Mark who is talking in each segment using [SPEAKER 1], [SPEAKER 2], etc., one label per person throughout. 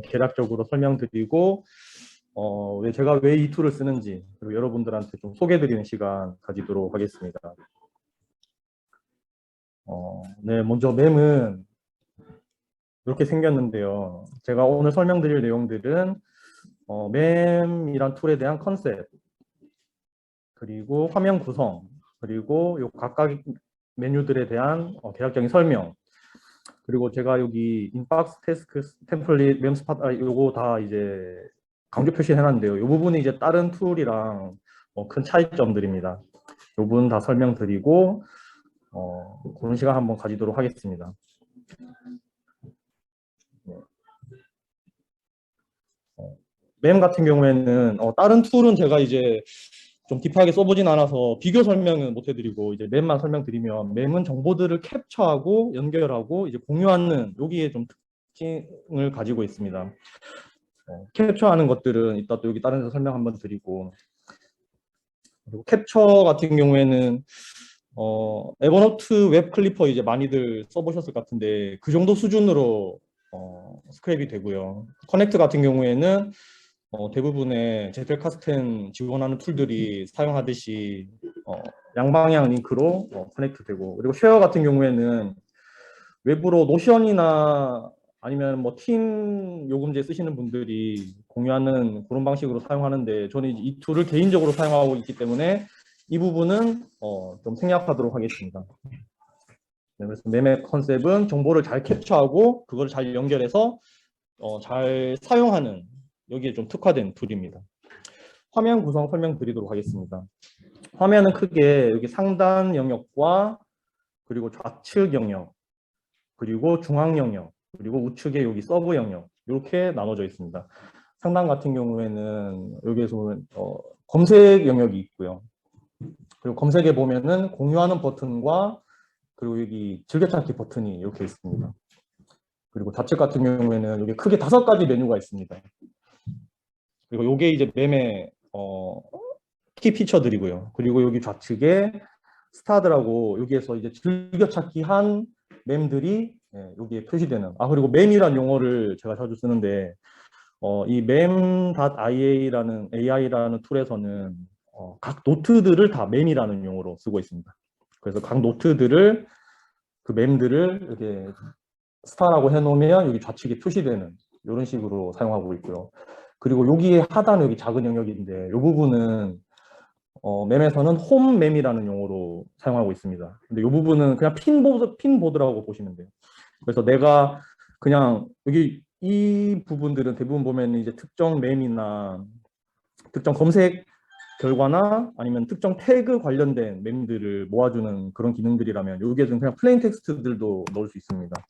[SPEAKER 1] 개략적으로 설명드리고 어, 왜 제가 왜 이 툴을 쓰는지 그리고 여러분들한테 좀 소개드리는 시간 가지도록 하겠습니다. 어, 네, 먼저 맴은 이렇게 생겼는데요. 제가 오늘 설명드릴 내용들은 어, 맴이란 툴에 대한 컨셉 그리고 화면 구성 그리고 요 각각 메뉴들에 대한 어, 대략적인 설명 그리고 제가 여기 인박스 테스크 템플릿 맴 스팟 아, 요거 다 이제 강조 표시해놨는데요. 이 부분이 이제 다른 툴이랑 어, 큰 차이점들입니다. 이 부분 다 설명드리고 어, 그런 시간 한번 가지도록 하겠습니다. 네. 어, 맴 같은 경우에는 어, 다른 툴은 제가 이제 좀 딥하게 써보진 않아서 비교 설명은 못 해드리고 이제 맵만 설명드리면 맵은 정보들을 캡처하고 연결하고 이제 공유하는 여기에 좀 특징을 가지고 있습니다. 어, 캡처하는 것들은 이따 또 여기 다른 데서 설명 한번 드리고 그리고 캡처 같은 경우에는 어, 에버노트 웹 클리퍼 이제 많이들 써보셨을 것 같은데 그 정도 수준으로 어, 스크랩이 되고요. 커넥트 같은 경우에는 어, 대부분의 제텔카스텐 지원하는 툴들이 사용하듯이 어, 양방향 링크로 어, 커넥트 되고 그리고 쉐어 같은 경우에는 외부로 노션이나 아니면 뭐 팀 요금제 쓰시는 분들이 공유하는 그런 방식으로 사용하는데 저는 이 툴을 개인적으로 사용하고 있기 때문에 이 부분은 어, 좀 생략하도록 하겠습니다. 네, 그래서 매매 컨셉은 정보를 잘 캡처하고 그걸 잘 연결해서 어, 잘 사용하는 여기에 좀 특화된 툴입니다. 화면 구성 설명드리도록 하겠습니다. 화면은 크게 여기 상단 영역과 그리고 좌측 영역 그리고 중앙 영역 그리고 우측에 여기 서브 영역 이렇게 나눠져 있습니다. 상단 같은 경우에는 여기에서 보면 어, 검색 영역이 있고요. 그리고 검색에 보면은 공유하는 버튼과 그리고 여기 즐겨찾기 버튼이 이렇게 있습니다. 그리고 좌측 같은 경우에는 여기 크게 다섯 가지 메뉴가 있습니다. 그리고 요게 이제 매매 어, 키 피처들이고요. 그리고 여기 좌측에 스타드라고 여기에서 이제 즐겨찾기 한 mem들이 예, 여기에 표시되는 아 그리고 mem이란 용어를 제가 자주 쓰는데 어, 이 mem.ia라는 AI라는 툴에서는 어, 각 노트들을 다 mem이라는 용어로 쓰고 있습니다. 그래서 각 노트들을 그 mem들을 이렇게 스타라고 해놓으면 여기 좌측에 표시되는 이런 식으로 사용하고 있고요. 그리고 여기에 하단 여기 작은 영역인데 이 부분은 어, mem에서는 홈 mem이라는 용어로 사용하고 있습니다. 근데 이 부분은 그냥 핀보드, 핀보드라고 보시면 돼요. 그래서 내가 그냥 여기 이 부분들은 대부분 보면 이제 특정 mem이나 특정 검색 결과나 아니면 특정 태그 관련된 mem들을 모아주는 그런 기능들이라면 여기에는 그냥 플레인 텍스트들도 넣을 수 있습니다.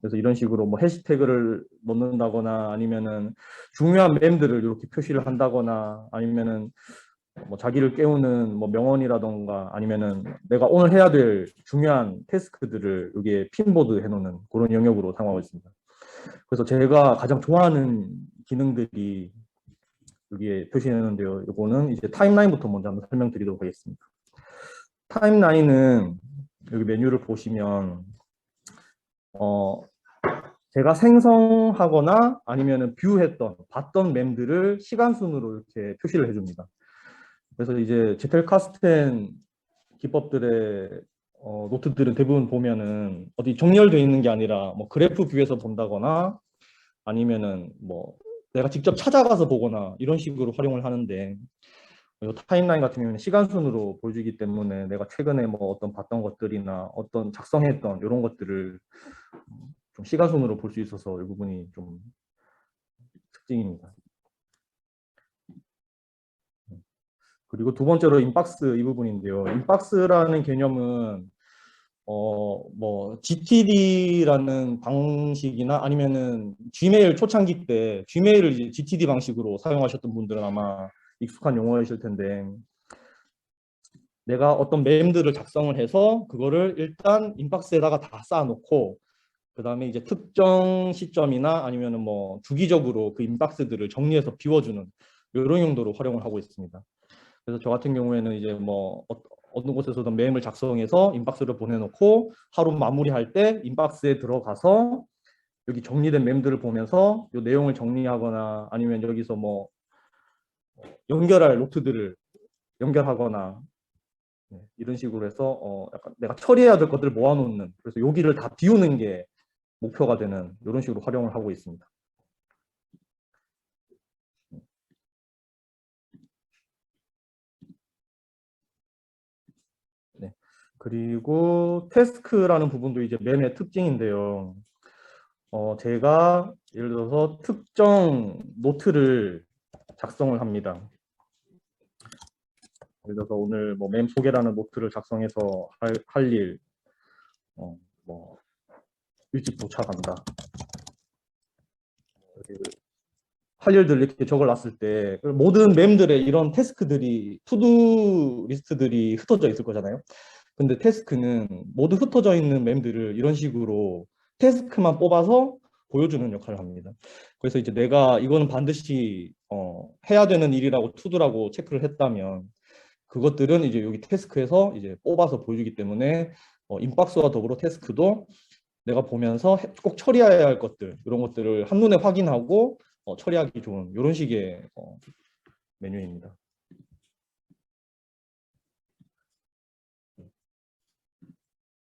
[SPEAKER 1] 그래서 이런 식으로 뭐 해시태그를 넣는다거나 아니면은 중요한 mem들을 이렇게 표시를 한다거나 아니면은 뭐 자기를 깨우는 뭐 명언이라던가 아니면은 내가 오늘 해야 될 중요한 태스크들을 여기에 핀보드 해놓는 그런 영역으로 사용하고 있습니다. 그래서 제가 가장 좋아하는 기능들이 여기에 표시했는데요. 이거는 이제 타임라인부터 먼저 한번 설명드리도록 하겠습니다. 타임라인은 여기 메뉴를 보시면 어 제가 생성하거나 아니면은 뷰했던 봤던 mem들을 시간 순으로 이렇게 표시를 해줍니다. 그래서 이제 제텔 카스텐 기법들의 어, 노트들은 대부분 보면은 어디 정렬되어 있는 게 아니라 뭐 그래프 뷰에서 본다거나 아니면은 뭐 내가 직접 찾아가서 보거나 이런 식으로 활용을 하는데 이 타임라인 같은 경우는 시간 순으로 보여주기 때문에 내가 최근에 뭐 어떤 봤던 것들이나 어떤 작성했던 이런 것들을 좀 시간 순으로 볼 수 있어서 이 부분이 좀 특징입니다. 그리고 두 번째로 인박스 이 부분인데요. 인박스라는 개념은 어 뭐 GTD라는 방식이나 아니면은 Gmail 초창기 때 Gmail을 GTD 방식으로 사용하셨던 분들은 아마 익숙한 용어이실 텐데 내가 어떤 mem들을 작성을 해서 그거를 일단 인박스에다가 다 쌓아놓고 그 다음에 이제 특정 시점이나 아니면은 뭐 주기적으로 그 인박스들을 정리해서 비워주는 이런 용도로 활용을 하고 있습니다. 그래서 저 같은 경우에는 이제 뭐 어, 어느 곳에서든 메임을 작성해서 인박스를 보내놓고 하루 마무리할 때 인박스에 들어가서 여기 정리된 mem들을 보면서 이 내용을 정리하거나 아니면 여기서 뭐 연결할 노트들을 연결하거나 네, 이런 식으로 해서 어, 약간 내가 처리해야 될 것들을 모아놓는 그래서 여기를 다 비우는 게 목표가 되는 이런 식으로 활용을 하고 있습니다. 네. 그리고 태스크라는 부분도 이제 mem의 특징인데요. 어, 제가 예를 들어서 특정 노트를 작성을 합니다. 예를 들어서 오늘 뭐 mem 소개라는 노트를 작성해서 할, 할 일, 어, 뭐 일찍 도착한다. 할 일들 이렇게 적어놨을 때 모든 mem들의 이런 태스크들이 투두 리스트들이 흩어져 있을 거잖아요. 근데 태스크는 모두 흩어져 있는 mem들을 이런 식으로 태스크만 뽑아서 보여주는 역할을 합니다. 그래서 이제 내가 이거는 반드시 어, 해야 되는 일이라고 투두라고 체크를 했다면 그것들은 이제 여기 태스크에서 이제 뽑아서 보여주기 때문에 어, 인박스와 더불어 태스크도 내가 보면서 해- 꼭 처리해야 할 것들 이런 것들을 한눈에 확인하고 어, 처리하기 좋은 이런 식의 어, 메뉴입니다.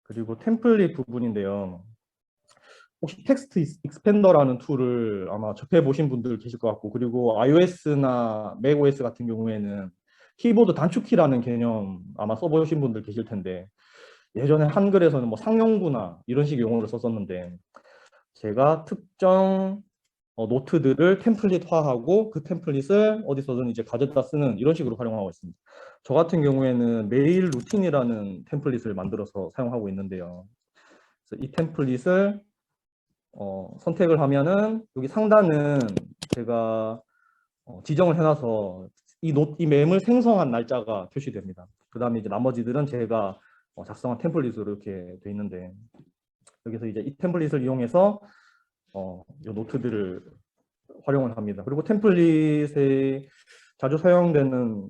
[SPEAKER 1] 그리고 템플릿 부분인데요. 혹시 텍스트 익스펜더라는 툴을 아마 접해 보신 분들 계실 것 같고 그리고 iOS나 macOS 같은 경우에는 키보드 단축키라는 개념 아마 써보신 분들 계실 텐데 예전에 한글에서는 뭐 상용구나 이런 식의 용어를 썼었는데 제가 특정 어, 노트들을 템플릿화하고 그 템플릿을 어디서든 이제 가져다 쓰는 이런 식으로 활용하고 있습니다. 저 같은 경우에는 메일 루틴이라는 템플릿을 만들어서 사용하고 있는데요. 그래서 이 템플릿을 어, 선택을 하면은 여기 상단은 제가 어, 지정을 해놔서 이, 노, 이 mem을 생성한 날짜가 표시됩니다. 그 다음에 이제 나머지들은 제가 어, 작성한 템플릿으로 이렇게 돼 있는데 여기서 이제 이 템플릿을 이용해서 어, 이 노트들을 활용을 합니다. 그리고 템플릿에 자주 사용되는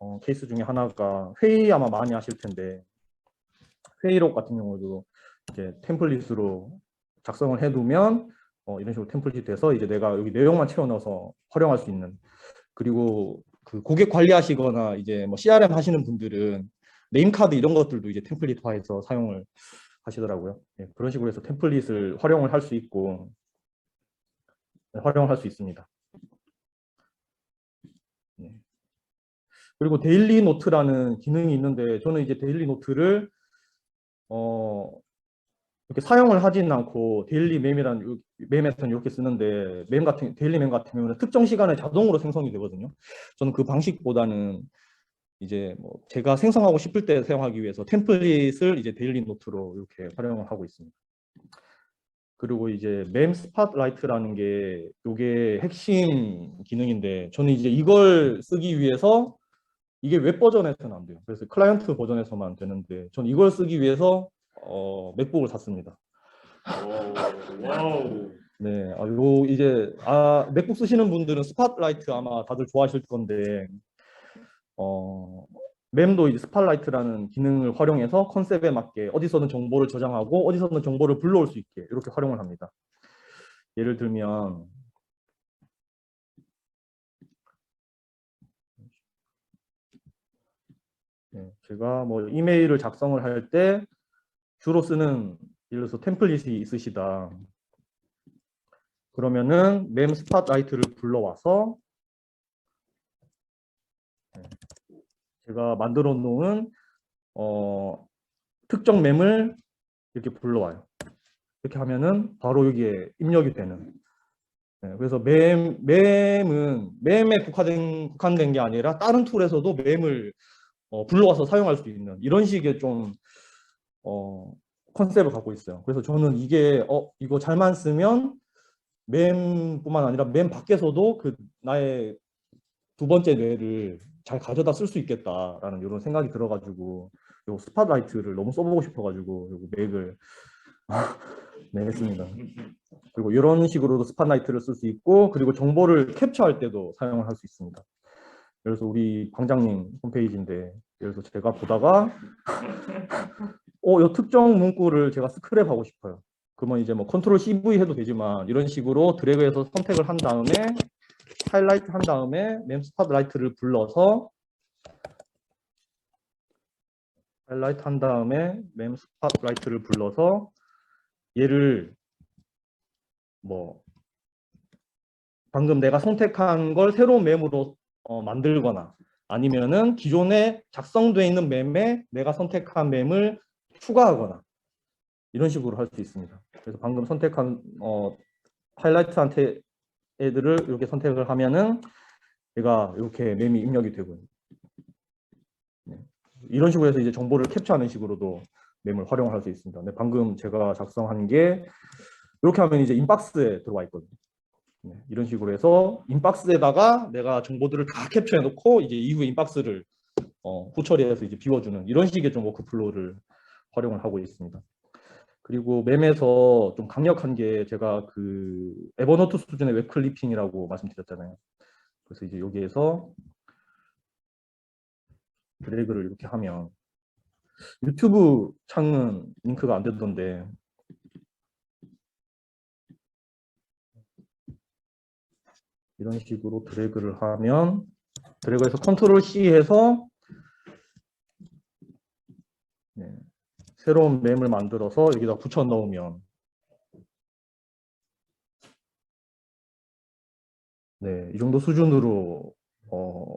[SPEAKER 1] 어, 케이스 중에 하나가 회의 아마 많이 하실 텐데 회의록 같은 경우도 이제 템플릿으로 작성을 해두면 어, 이런 식으로 템플릿이 돼서 이제 내가 여기 내용만 채워 넣어서 활용할 수 있는 그리고 그 고객 관리하시거나 이제 뭐 CRM 하시는 분들은 네임카드 이런 것들도 이제 템플릿화해서 사용을 하시더라고요. 예, 그런 식으로 해서 템플릿을 활용을 할 수 있고 네, 활용을 할수 있습니다. 네. 그리고 데일리 노트라는 기능이 있는데 저는 이제 데일리 노트를 어 이렇게 사용을 하지는 않고 데일리 mem이라는 mem에서는 이렇게 쓰는데 mem 같은 데일리 mem 같은 경우는 특정 시간에 자동으로 생성이 되거든요. 저는 그 방식보다는 이제 뭐 제가 생성하고 싶을 때 사용하기 위해서 템플릿을 이제 데일리 노트로 이렇게 활용을 하고 있습니다. 그리고 이제 mem 스팟라이트라는 게 이게 핵심 기능인데 저는 이제 이걸 쓰기 위해서 이게 웹 버전에서는 안 돼요. 그래서 클라이언트 버전에서만 되는데 저는 이걸 쓰기 위해서 어, 맥북을 샀습니다.
[SPEAKER 2] 오, 와우.
[SPEAKER 1] 네, 아, 요 이제 아 맥북 쓰시는 분들은 스팟라이트 아마 다들 좋아하실 건데 어 mem도 이제 스팟라이트라는 기능을 활용해서 컨셉에 맞게 어디서든 정보를 저장하고 어디서든 정보를 불러올 수 있게 이렇게 활용을 합니다. 예를 들면 네, 제가 뭐 이메일을 작성을 할 때 주로 쓰는 예를 들어서 템플릿이 있으시다. 그러면은 mem 스팟라이트를 불러와서 네, 제가 만들어 놓은 어, 특정 mem을 이렇게 불러와요. 이렇게 하면은 바로 여기에 입력이 되는. 네, 그래서 mem, mem은 mem에 국한된, 국한된 게 아니라 다른 툴에서도 mem을 어, 불러와서 사용할 수 있는 이런 식의 좀 어, 컨셉을 갖고 있어요. 그래서 저는 이게 어 이거 잘만 쓰면 멤뿐만 아니라 멤 밖에서도 그 나의 두 번째 뇌를 잘 가져다 쓸 수 있겠다라는 이런 생각이 들어가지고 요 스팟라이트를 너무 써보고 싶어가지고 요 맥을 네 했습니다. 그리고 이런 식으로도 스팟라이트를 쓸 수 있고 그리고 정보를 캡처할 때도 사용을 할 수 있습니다. 그래서 우리 광장님 홈페이지인데 들어서 제가 보다가 어, 이 특정 문구를 제가 스크랩하고 싶어요. 그러면 이제 뭐 컨트롤 CV 해도 되지만 이런 식으로 드래그해서 선택을 한 다음에 하이라이트 한 다음에 램 스팟라이트를 불러서 하이라이트 한 다음에 램 스팟라이트를 불러서 얘를 뭐 방금 내가 선택한 걸 새로운 램으로 어, 만들거나 아니면은 기존에 작성되어 있는 램에 내가 선택한 램을 추가하거나 이런 식으로 할 수 있습니다. 그래서 방금 선택한 어, 하이라이트한테 애들을 이렇게 선택을 하면은 얘가 이렇게 램이 입력이 되고요. 네. 이런 식으로 해서 이제 정보를 캡처하는 식으로도 램을 활용할 수 있습니다. 근데 방금 제가 작성한 게 이렇게 하면 이제 인박스에 들어와 있거든요. 네, 이런 식으로 해서 인박스에다가 내가 정보들을 다 캡처해 놓고 이제 이후에 인박스를 어, 후처리해서 이제 비워주는 이런 식의 좀 워크플로우를 활용을 하고 있습니다. 그리고 mem에서 좀 강력한 게 제가 그 에버노트 수준의 웹 클리핑이라고 말씀드렸잖아요. 그래서 이제 여기에서 드래그를 이렇게 하면 유튜브 창은 링크가 안 되던데 이런 식으로 드래그를 하면 드래그해서 컨트롤 C 해서 네, 새로운 mem을 만들어서 여기다 붙여 넣으면 네, 이 정도 수준으로 어,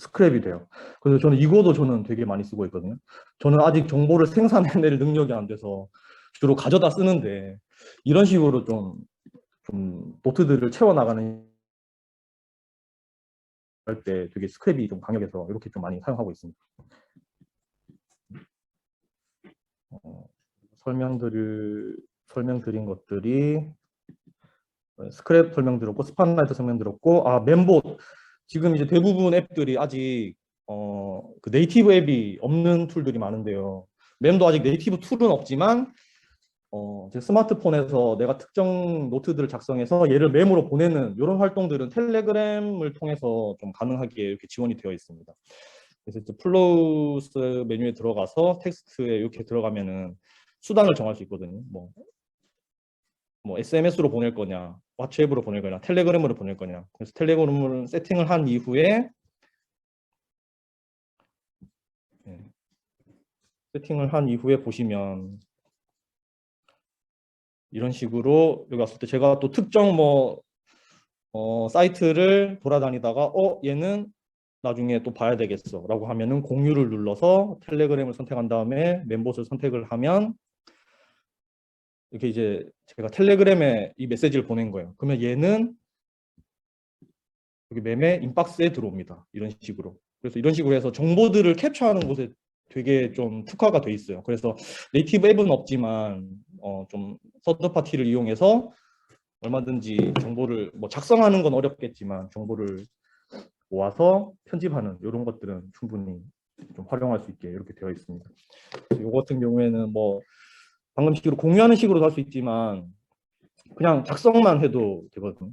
[SPEAKER 1] 스크랩이 돼요. 그래서 저는 이거도 저는 되게 많이 쓰고 있거든요. 저는 아직 정보를 생산해낼 능력이 안 돼서 주로 가져다 쓰는데 이런 식으로 좀, 좀 노트들을 채워나가는 할 때 되게 스크랩이 좀 강력해서 이렇게 좀 많이 사용하고 있습니다. 어, 설명드릴 설명드린 것들이 어, 스크랩 설명드렸고 스팟라이트 설명드렸고 아 멤버 지금 이제 대부분 앱들이 아직 어, 그 네이티브 앱이 없는 툴들이 많은데요. mem도 아직 네이티브 툴은 없지만 어, 제 스마트폰에서 내가 특정 노트들을 작성해서 얘를 mem으로 보내는 이런 활동들은 텔레그램을 통해서 좀 가능하게 이렇게 지원이 되어 있습니다. 그래서 이제 플로우스 메뉴에 들어가서 텍스트에 이렇게 들어가면은 수단을 정할 수 있거든요. 뭐, 뭐 SMS로 보낼 거냐, 왓츠앱으로 보낼 거냐, 텔레그램으로 보낼 거냐. 그래서 텔레그램을 세팅을 한 이후에 네. 세팅을 한 이후에 보시면 이런 식으로 여기 왔을 때 제가 또 특정 뭐 어, 사이트를 돌아다니다가 어 얘는 나중에 또 봐야 되겠어 라고 하면은 공유를 눌러서 텔레그램을 선택한 다음에 멤버스를 선택을 하면 이렇게 이제 제가 텔레그램에 이 메시지를 보낸 거예요. 그러면 얘는 여기 mem의 인박스에 들어옵니다. 이런 식으로. 그래서 이런 식으로 해서 정보들을 캡처하는 곳에 되게 좀 특화가 돼 있어요. 그래서 네이티브 앱은 없지만 어, 좀 서드 파티를 이용해서 얼마든지 정보를 뭐 작성하는 건 어렵겠지만 정보를 모아서 편집하는 이런 것들은 충분히 좀 활용할 수 있게 이렇게 되어 있습니다. 이 같은 경우에는 뭐 방금 식으로 공유하는 식으로도 할수 있지만 그냥 작성만 해도 되거든요.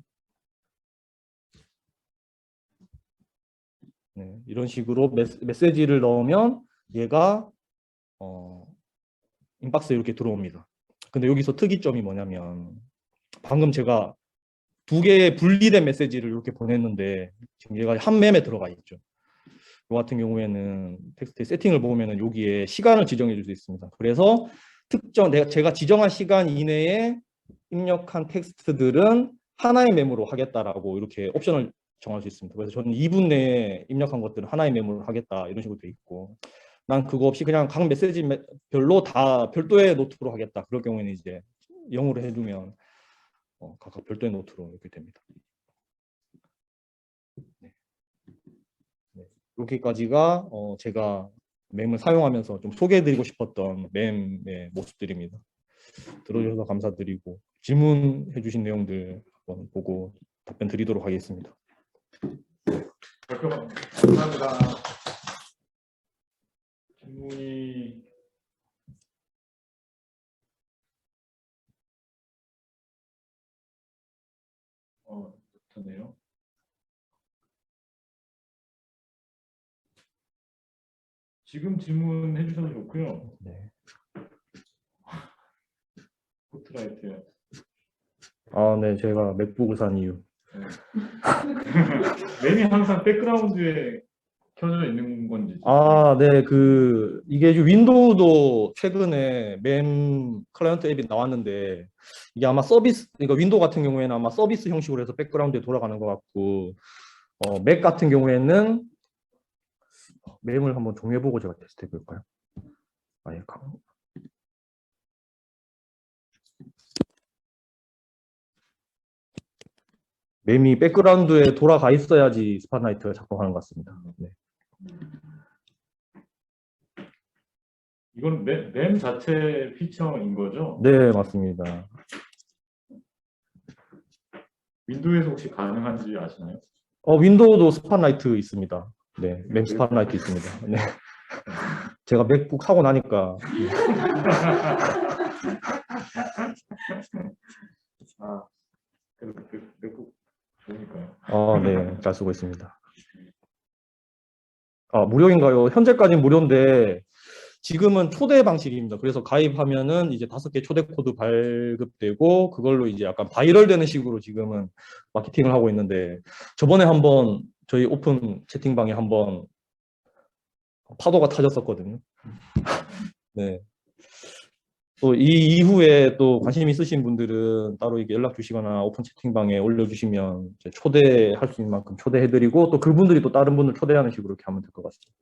[SPEAKER 1] 네, 이런 식으로 메시, 메시지를 넣으면 얘가 어, 인박스에 이렇게 들어옵니다. 근데 여기서 특이점이 뭐냐면 방금 제가 두 개의 분리된 메시지를 이렇게 보냈는데 지금 얘가 한 mem에 들어가 있죠. 이 같은 경우에는 텍스트 세팅을 보면은 여기에 시간을 지정해 줄 수 있습니다. 그래서 특정 내가 제가 지정한 시간 이내에 입력한 텍스트들은 하나의 메모로 하겠다라고 이렇게 옵션을 정할 수 있습니다. 그래서 저는 2분 내에 입력한 것들은 하나의 메모로 하겠다 이런 식으로 돼 있고 난 그거 없이 그냥 각 메시지 별로 다 별도의 노트로 하겠다. 그럴 경우에는 이제 0으로 해두면 어, 각각 별도의 노트로 이렇게 됩니다. 네. 네. 여기까지가 어, 제가 mem을 사용하면서 좀 소개해드리고 싶었던 mem의 모습들입니다. 들어주셔서 감사드리고 질문해 주신 내용들 한번 보고 답변 드리도록 하겠습니다.
[SPEAKER 2] 발표 감사합니다. 질문이 어 좋네요. 지금 질문해 주셔도 좋고요.
[SPEAKER 1] 네.
[SPEAKER 2] 포트라이트.
[SPEAKER 1] 아, 네, 제가 맥북을 산 이유.
[SPEAKER 2] 램이 항상 백그라운드에 켜져 있는 건지.
[SPEAKER 1] 아, 네, 그 이게 윈도우도 최근에 램 클라이언트 앱이 나왔는데 이게 아마 서비스, 그러니까 윈도우 같은 경우에는 아마 서비스 형식으로 해서 백그라운드에 돌아가는 것 같고, 어, 맥 같은 경우에는 램을 한번 종해보고 제가 테스트 해 볼까요? 아예 가. 램이 백그라운드에 돌아가 있어야지 스팟라이트가 작동하는 것 같습니다. 네.
[SPEAKER 2] 이건 램, 램 자체 피처인 거죠?
[SPEAKER 1] 네, 맞습니다.
[SPEAKER 2] 윈도우에서 혹시 가능한지 아시나요?
[SPEAKER 1] 어, 윈도우도 스팟라이트 있습니다. 네, 램 스팟라이트 있습니다. 네. 제가 맥북 하고 나니까
[SPEAKER 2] 아, 그래도 그, 맥북 좋으니까요.
[SPEAKER 1] 어, 네, 잘 쓰고 있습니다. 아, 무료인가요? 현재까지는 무료인데 지금은 초대 방식입니다. 그래서 가입하면은 이제 다섯 개 초대 코드 발급되고 그걸로 이제 약간 바이럴 되는 식으로 지금은 마케팅을 하고 있는데 저번에 한번 저희 오픈 채팅방에 한번 파도가 터졌었거든요. 네. 또 이 이후에 또 관심 있으신 분들은 따로 이게 연락 주시거나 오픈 채팅방에 올려주시면 초대할 수 있는 만큼 초대해드리고 또 그분들이 또 다른 분들 초대하는 식으로 이렇게 하면 될 것 같습니다.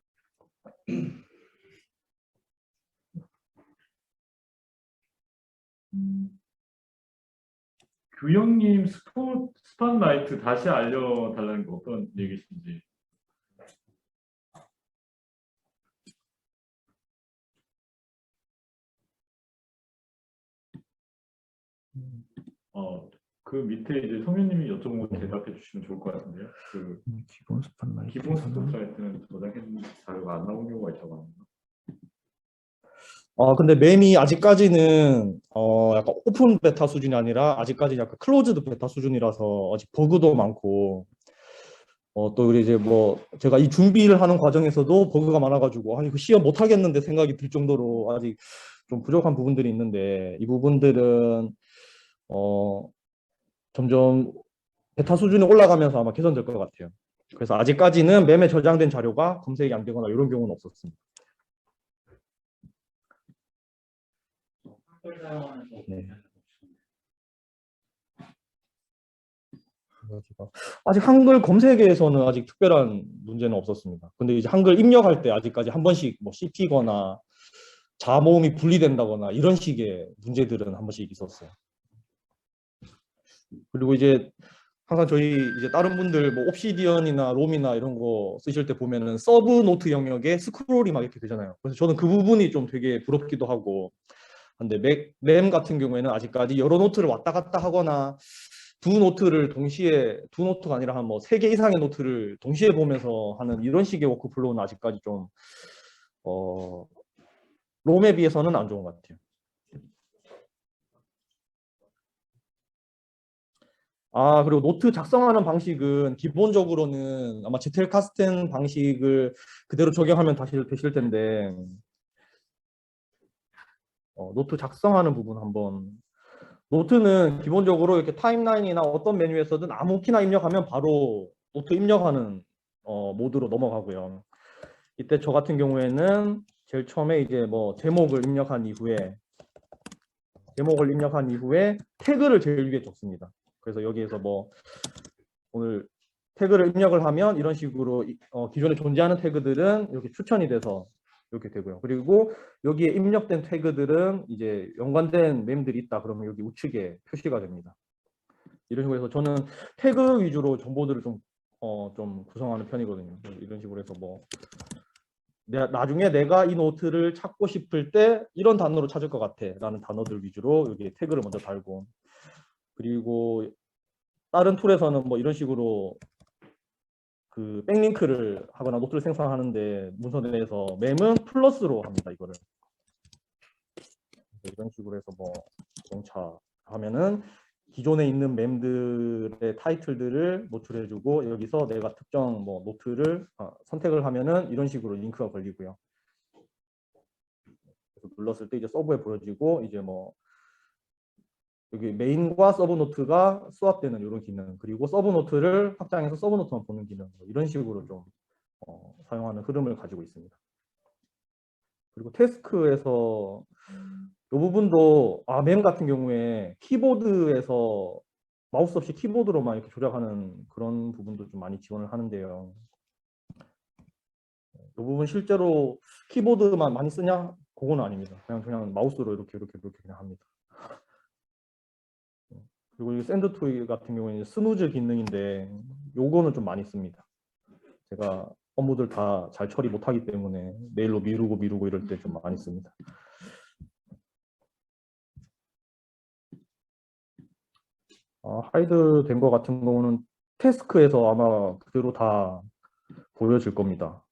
[SPEAKER 2] 규영님 스포 스팟라이트 다시 알려달라는 거 어떤 얘기신지. 어, 그 밑에 이제 성현님이 여쭤본 거 대답해 주시면 좋을 것 같은데요. 그
[SPEAKER 1] 기본 스팟라이트.
[SPEAKER 2] 기본 스포트라이트는 저장했는 자료가 안 나온 경우가 있다고 합니다.
[SPEAKER 1] 어, 근데 램이 아직까지는 어, 약간 오픈 베타 수준이 아니라 아직까지 약간 클로즈드 베타 수준이라서 아직 버그도 많고 어, 또 우리 이제 뭐 제가 이 준비를 하는 과정에서도 버그가 많아가지고 아니 그 시험 못 하겠는데 생각이 들 정도로 아직 좀 부족한 부분들이 있는데 이 부분들은 어, 점점 베타 수준이 올라가면서 아마 개선될 것 같아요. 그래서 아직까지는 램에 저장된 자료가 검색이 안 되거나 이런 경우는 없었습니다. 네. 아직 한글 검색에서는 아직 특별한 문제는 없었습니다. 근데 이제 한글 입력할 때 아직까지 한 번씩 뭐 씹히거나 자모음이 분리된다거나 이런 식의 문제들은 한 번씩 있었어요. 그리고 이제 항상 저희 이제 다른 분들 뭐 옵시디언이나 롬이나 이런 거 쓰실 때 보면은 서브 노트 영역에 스크롤이 막 이렇게 되잖아요. 그래서 저는 그 부분이 좀 되게 부럽기도 하고 근데 맥, 램 같은 경우에는 아직까지 여러 노트를 왔다 갔다 하거나 두 노트를 동시에 두 노트가 아니라 한 뭐 세 개 이상의 노트를 동시에 보면서 하는 이런 식의 워크플로우는 아직까지 좀 어, 롬에 비해서는 안 좋은 것 같아요. 아 그리고 노트 작성하는 방식은 기본적으로는 아마 제텔 카스텐 방식을 그대로 적용하면 다시 되실 텐데 어, 노트 작성하는 부분 한번 노트는 기본적으로 이렇게 타임라인이나 어떤 메뉴에서든 아무 키나 입력하면 바로 노트 입력하는 어, 모드로 넘어가고요. 이때 저 같은 경우에는 제일 처음에 이제 뭐 제목을 입력한 이후에 제목을 입력한 이후에 태그를 제일 위에 적습니다. 그래서 여기에서 뭐 오늘 태그를 입력을 하면 이런 식으로 이- 어, 기존에 존재하는 태그들은 이렇게 추천이 돼서 이렇게 되고요. 그리고 여기에 입력된 태그들은 이제 연관된 mem들이 있다 그러면 여기 우측에 표시가 됩니다. 이런 식으로 해서 저는 태그 위주로 정보들을 좀, 어, 좀 구성하는 편이거든요. 이런 식으로 해서 뭐 내, 나중에 내가 이 노트를 찾고 싶을 때 이런 단어로 찾을 것 같아 라는 단어들 위주로 여기 태그를 먼저 달고 그리고 다른 툴에서는 뭐 이런 식으로 그 백링크를 하거나 노트를 생성하는데 문서 내에서 mem은 플러스로 합니다 이거를. 이런 식으로 해서 뭐 자동차 하면은 기존에 있는 mem들의 타이틀들을 노출해주고 여기서 내가 특정 뭐 노트를 아, 선택을 하면은 이런 식으로 링크가 걸리고요. 눌렀을 때 이제 서브에 보여지고 이제 뭐 여기 메인과 서브노트가 수합되는 이런 기능 그리고 서브노트를 확장해서 서브노트만 보는 기능 뭐 이런 식으로 좀 어, 사용하는 흐름을 가지고 있습니다. 그리고 태스크에서 이 부분도 아, 맴 같은 경우에 키보드에서 마우스 없이 키보드로만 이렇게 조작하는 그런 부분도 좀 많이 지원을 하는데요. 이 부분 실제로 키보드만 많이 쓰냐? 그건 아닙니다. 그냥 그냥 마우스로 이렇게 이렇게 이렇게 그냥 합니다. 그리고 이 샌드 툴 같은 경우에는 스누즈 기능인데 요거는 좀 많이 씁니다. 제가 업무들 다 잘 처리 못하기 때문에 메일로 미루고 미루고 이럴 때 좀 많이 씁니다. 아, 하이드 된 거 같은 경우는 태스크에서 아마 그대로 다 보여질 겁니다.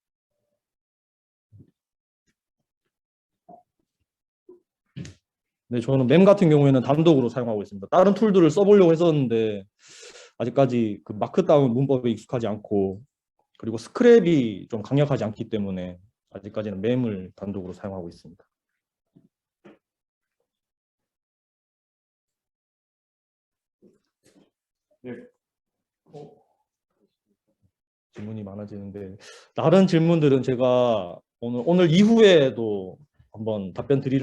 [SPEAKER 1] 네, 저는 맴 같은 경우에는 단독으로 사용하고 있습니다. 다른 툴들을 써보려고 했었는데 아직까지 그 마크다운 문법에 익숙하지 않고 그리고 스크랩이 좀 강력하지 않기 때문에 아직까지는 맴을 단독으로 사용하고 있습니다.
[SPEAKER 2] 어,
[SPEAKER 1] 질문이 많아지는데 다른 질문들은 제가 오늘 오늘 이후에도 한번 답변 드릴